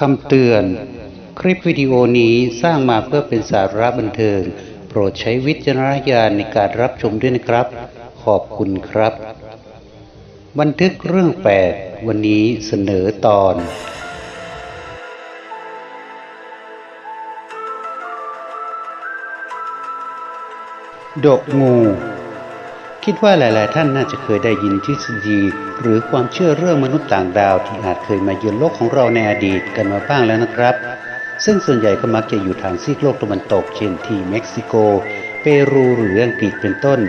คำเตือน คลิปวิดีโอนี้สร้างมาเพื่อเป็นสาระบันเทิง โปรดใช้วิจารณญาณในการรับชมด้วยนะครับ ขอบคุณครับ บันทึกเรื่องแปลกวันนี้เสนอตอน ดกงู คิดว่าหลาย ๆ ท่านน่าจะเคยได้ยินทฤษฎีหรือความเชื่อเรื่องมนุษย์ต่างดาวที่อาจเคยมาเยือนโลกของเราในอดีตกันมาบ้างแล้วนะครับ ซึ่งส่วนใหญ่ก็มักจะอยู่ทางซีกโลกตะวันตก เช่นที่เม็กซิโก เปรูหรืออังกฤษเป็นต้น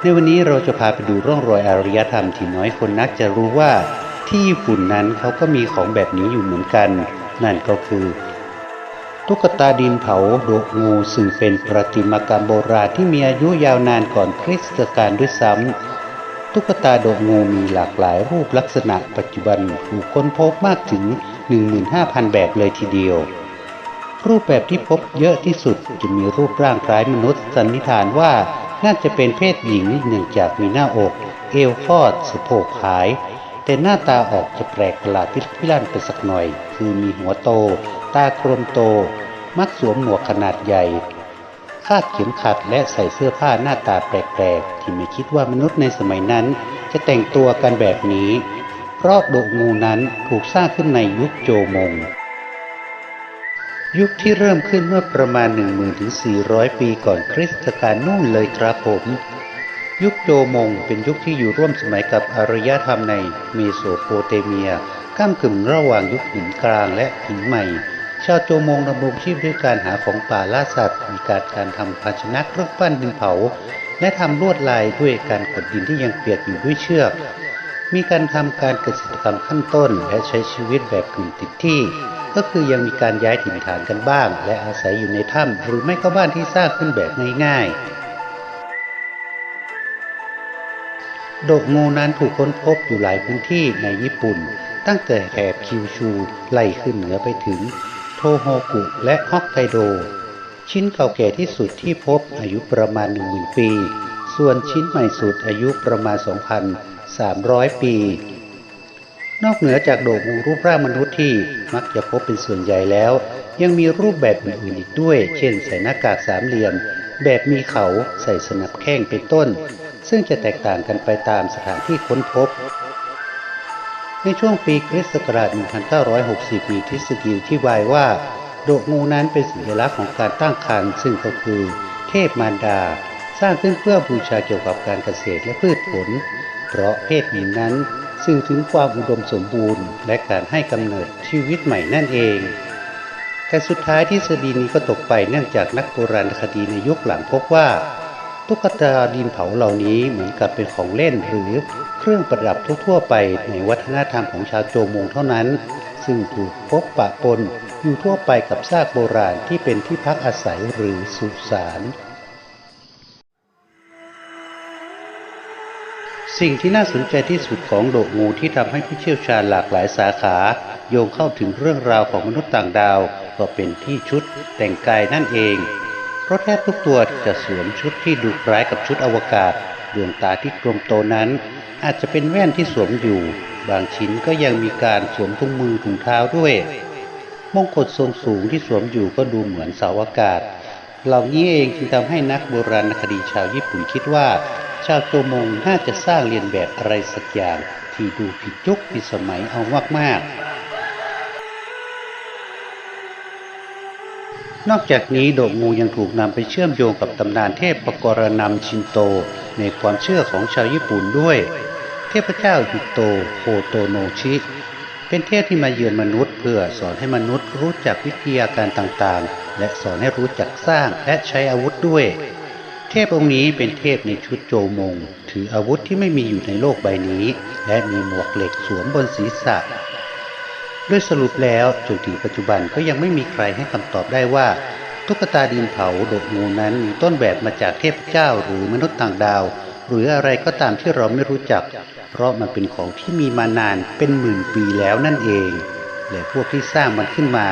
ในวันนี้เราจะพาไปดูร่องรอยอารยธรรมที่น้อยคนนักจะรู้ว่าที่ญี่ปุ่นนั้นเขาก็มีของแบบนี้อยู่เหมือนกัน นั่นก็คือ ตุ๊กตาดินเผาโดกงูซึ่งเป็นประติมากรรมโบราณที่มีอายุยาวนานก่อนคริสตกาลด้วยซ้ำ ตุ๊กตาโดกงูมีหลากหลายรูปลักษณะปัจจุบันถูกค้นพบมากถึง 15,000 แบบเลยทีเดียว รูปแบบที่พบเยอะที่สุดจะมีรูปร่างคล้ายมนุษย์สันนิษฐานว่าน่าจะเป็นเพศหญิงเนื่องจากมีหน้าอก เอวคอดสะโพกขาย แต่หน้าตาออกจะแปลกประหลาดพิพิลั่นไปสักหน่อย คือมีหัวโต ตากลมโต มักสวมหมวกขนาดใหญ่ คาดเข็มขัดและใส่เสื้อผ้าหน้าตาแปลกๆ ที่ไม่คิดว่ามนุษย์ในสมัยนั้นจะแต่งตัวกันแบบนี้ เพราะโดงูนั้นถูกสร้างขึ้นในยุคโจมง ยุคที่เริ่มขึ้นเมื่อประมาณ 10,000-400 ปีก่อนคริสตกาลนู่นเลยครับผมยุคโจมงเป็นยุคที่อยู่ร่วมสมัยกับอารยธรรมในเมโสโปเตเมียก้ามกึ่งระหว่างยุคหินกลางและหินใหม่ ชาวโจมงดำรงชีพด้วยการหาของป่าล่าสัตว์มีการการทำภาชนะเครื่องปั้นดินเผา และทำลวดลายด้วยการกดดินที่ยังเปียกอยู่ด้วยเชือก มีการทำการเกษตรกรรมขั้นต้นและใช้ชีวิตแบบกึ่งติดที่ ก็คือยังมีการย้ายถิ่นฐานกันบ้าง และอาศัยอยู่ในถ้ำหรือไม่ก็บ้านที่สร้างขึ้นแบบง่ายๆโดกงูนั้นถูกค้นพบอยู่หลายพื้นที่ในญี่ปุ่น ตั้งแต่แถบคิวชู ไล่ขึ้นเหนือไปถึง ทโฮกุและฮอกไกโด ชิ้นเก่าแก่ที่สุดที่พบอายุประมาณ 10,000 ปี ส่วนชิ้นใหม่สุดอายุประมาณ 2,300 ปี นอกเหนือจากโดกงูรูปร่างมนุษย์ที่มักจะพบเป็นส่วนใหญ่แล้ว ยังมีรูปแบบอื่นอีกด้วย เช่นใส่หน้ากากสามเหลี่ยม แบบมีเขาใส่สนับแข้งเป็นต้น ซึ่งจะแตกต่างกันไปตามสถานที่ค้นพบ ในช่วงปีคริสต์ศักราช 1960 มีทฤษฎีที่วายว่า โดกงูนั้นเป็นสัญลักษณ์ของการตั้งครรภ์ซึ่งก็คือ เทพมารดา สร้างขึ้นเพื่อบูชาเกี่ยวกับการเกษตรและพืชผล เพราะเพศหญิงนั้นสื่อถึงความอุดมสมบูรณ์ และการให้กำเนิดชีวิตใหม่นั่นเอง แต่สุดท้ายทฤษฎีนี้ก็ตกไปเนื่องจากนักโบราณคดีในยุคหลังพบว่า ตุ๊กตาดินเผาเหล่านี้เหมือนกับเป็นของเล่นหรือเครื่องประดับทั่วๆไปในวัฒนธรรมของชาวโจมงเท่านั้น ซึ่งถูกพบปะปนอยู่ทั่วไปกับซากโบราณที่เป็นที่พักอาศัยหรือสุสานสิ่งที่น่าสนใจที่สุดของโดกงูที่ทำให้ผู้เชี่ยวชาญหลากหลายสาขา โยงเข้าถึงเรื่องราวของมนุษย์ต่างดาว ก็เป็นที่ชุดแต่งกายนั่นเอง เพราะแทบทุกตัวจะสวมชุดที่ดูคล้ายกับชุดอวกาศ ดวงตาที่กลมโตนั้น อาจจะเป็นแว่นที่สวมอยู่ บางชิ้นก็ยังมีการสวมถุงมือถุงเท้าด้วย มงกุฎทรงสูงที่สวมอยู่ก็ดูเหมือนเสาอากาศ เหล่านี้เองจึงทำให้นักโบราณคดีชาวญี่ปุ่นคิดว่า ชาวโจมงน่าจะสร้างเรียนแบบอะไรสักอย่าง ที่ดูผิดยุคผิดสมัยเอามากๆ นอกจากนี้โดกงูยังถูกนำไปเชื่อมโยงกับตำนานเทพปกรณำชินโต ในความเชื่อของชาวญี่ปุ่นด้วย เทพเจ้าฮิโตโคโตโนชิ เป็นเทพที่มาเยือนมนุษย์ เพื่อสอนให้มนุษย์รู้จักวิทยาการต่างๆ และสอนให้รู้จักสร้างและใช้อาวุธด้วย เทพองค์นี้เป็นเทพในชุดโจมง ถืออาวุธที่ไม่มีอยู่ในโลกใบนี้ และมีหมวกเหล็กสวมบนศีรษะ โดยสรุปแล้วจนถึงปัจจุบันก็ยังไม่มีใครให้คำตอบได้ว่า ตุ๊กตาดินเผาโดกงูนั้นมีต้นแบบมาจากเทพเจ้าหรือมนุษย์ต่างดาว หรืออะไรก็ตามที่เราไม่รู้จัก เพราะมันเป็นของที่มีมานานเป็นหมื่นปีแล้วนั่นเอง และพวกที่สร้างมันขึ้นมา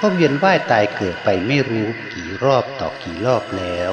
ก็เวียนว่ายตายเกิดไปไม่รู้กี่รอบต่อกี่รอบแล้ว